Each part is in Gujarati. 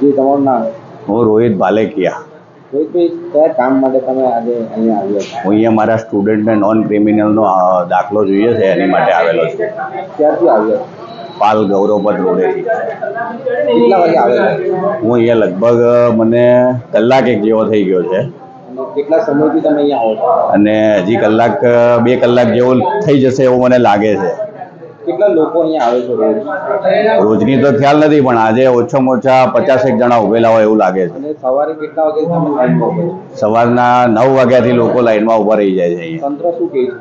જે તમારું નામ? હું રોહિત ભાલેકિયા. રોહિતભાઈ કયા કામ માટે તમે આજે અહીંયા આવ્યા હું અહીંયા મારા સ્ટુડન્ટને નોન ક્રિમિનલનો દાખલો જોઈએ છે એની માટે આવેલો છું. ક્યારથી આવ્યો? પાલ ગૌરવપદ રોડેથી. કેટલા વાગે આવ્યા હું અહીંયા લગભગ મને કલાક એક જેવો થઈ ગયો છે. કેટલા સમયથી તમે અહીંયા આવો છો? અને હજી કલાક બે કલાક જેવો થઈ જશે એવું મને લાગે છે. કેટલા લોકો અહીંયા આવે છે રોજ? રોજની તો ખ્યાલ નથી પણ આજે ઓછામાં ઓછા પચાસેક જણા ઉભેલા હોય એવું લાગે છે. સવારે કેટલા વાગે સવારના નવ વાગ્યાથી લોકો લાઈનમાં ઊભા રહી જાય છે તંત્ર શું કહે છે?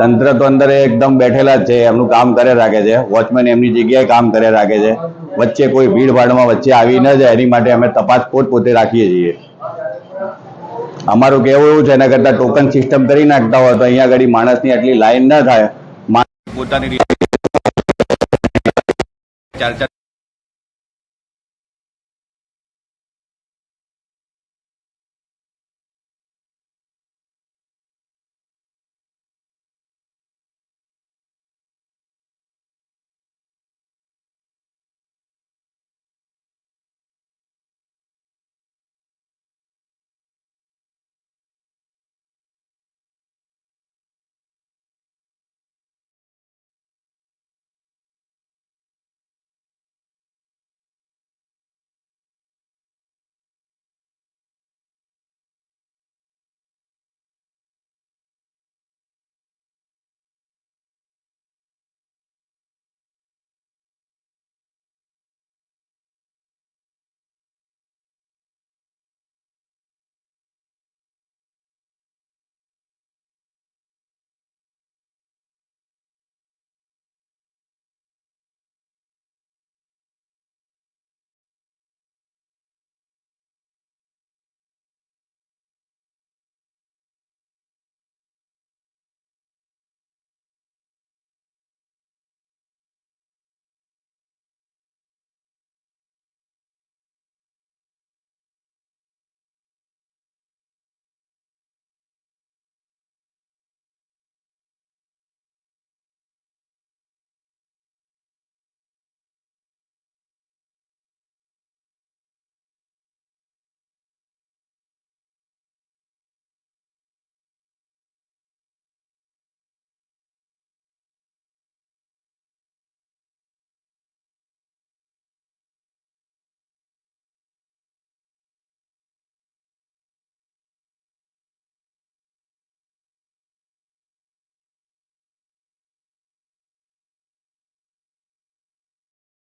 તંત્ર તો અંદર એકદમ બેઠેલા જ છે એમનું કામ કરે રાખે છે. વોચમેન એમની જગ્યાએ કામ કરે રાખે છે. વચ્ચે કોઈ ભીડ ભાડમાં વચ્ચે આવી ન જાય એની માટે અમે તપાસ પોત પોતે રાખીએ છીએ. અમારું કેવું એવું છે એના કરતાં ટોકન સિસ્ટમ કરી નાખતા હોય તો અહીંયા આગળ માણસની આટલી લાઈન ન થાય. પોતાની રીતે Chao, chao.